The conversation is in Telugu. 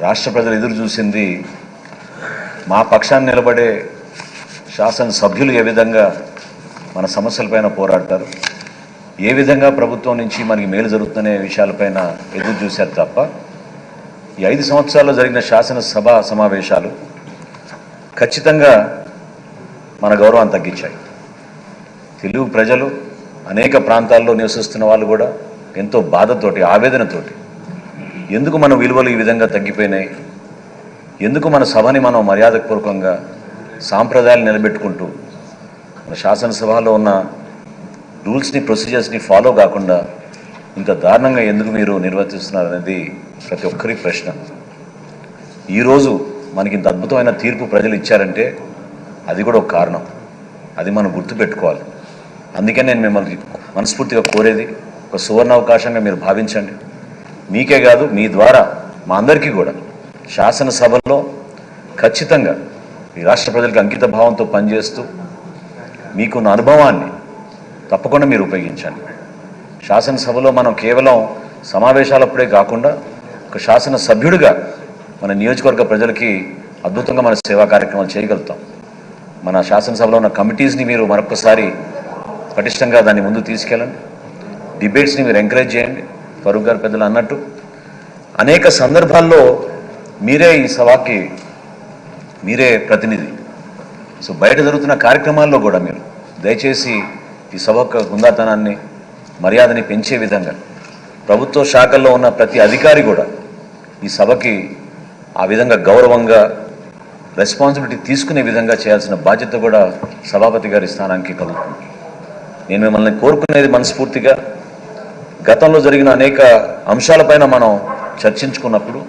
రాష్ట్ర ప్రజలు ఎదురు చూసింది మా పక్షాన్ని నిలబడే శాసనసభ్యులు ఏ విధంగా మన సమస్యలపైన పోరాడతారు? ఏ విధంగా ప్రభుత్వం నుంచి మనకి మేలు జరుగుతున్న విషయాలపైన ఎదురు చూశారు తప్ప ఈ ఐదు సంవత్సరాల్లో జరిగిన శాసనసభ సమావేశాలు ఖచ్చితంగా మన గౌరవాన్ని తగ్గించాయి. తెలుగు ప్రజలు అనేక ప్రాంతాల్లో నివసిస్తున్న వాళ్ళు కూడా ఎంతో బాధతోటి ఆవేదనతోటి ఎందుకు మన విలువలు ఈ విధంగా తగ్గిపోయినాయి? ఎందుకు మన సభని మనం మర్యాదపూర్వకంగా సాంప్రదాయాలు నిలబెట్టుకుంటూ మన శాసనసభలో ఉన్న రూల్స్ని ప్రొసీజర్స్ని ఫాలో కాకుండా ఇంత దారుణంగా ఎందుకు మీరు నిర్వర్తిస్తున్నారు అనేది ప్రతి ఒక్కరి ప్రశ్న. ఈరోజు మనకి ఇంత అద్భుతమైన తీర్పు ప్రజలు ఇచ్చారంటే అది కూడా ఒక కారణం. అది మనం గుర్తుపెట్టుకోవాలి. అందుకే నేను మిమ్మల్ని మనస్ఫూర్తిగా కోరేది ఒక సువర్ణ అవకాశంగా మీరు భావించండి. మీకే కాదు మీ ద్వారా మా అందరికీ కూడా. శాసనసభలో ఖచ్చితంగా ఈ రాష్ట్ర ప్రజలకు అంకిత భావంతో పనిచేస్తూ మీకున్న అనుభవాన్ని తప్పకుండా మీరు ఉపయోగించండి. శాసనసభలో మనం కేవలం సమావేశాలప్పుడే కాకుండా ఒక శాసన సభ్యుడిగా మన నియోజకవర్గ ప్రజలకి అద్భుతంగా మన సేవా కార్యక్రమాలు చేయగలుగుతాం. మన శాసనసభలో ఉన్న కమిటీస్ని మీరు మరొకసారి పటిష్టంగా దాన్ని ముందు తీసుకెళ్ళండి. డిబేట్స్ని మీరు ఎంకరేజ్ చేయండి. ఫరూక్ గారు పెద్దలు అన్నట్టు అనేక సందర్భాల్లో మీరే ఈ సభకి మీరే ప్రతినిధి. సో బయట జరుగుతున్న కార్యక్రమాల్లో కూడా మీరు దయచేసి ఈ సభకు హుందాతనాన్ని మర్యాదని పెంచే విధంగా ప్రభుత్వ శాఖల్లో ఉన్న ప్రతి అధికారి కూడా ఈ సభకి ఆ విధంగా గౌరవంగా రెస్పాన్సిబిలిటీ తీసుకునే విధంగా చేయాల్సిన బాధ్యత కూడా సభాపతి గారి స్థానానికి కలుగుతుంది. నేను మిమ్మల్ని కోరుకునేది మనస్ఫూర్తిగా గతంలో జరిగిన అనేక అంశాలపైన మనం చర్చించుకున్నప్పుడు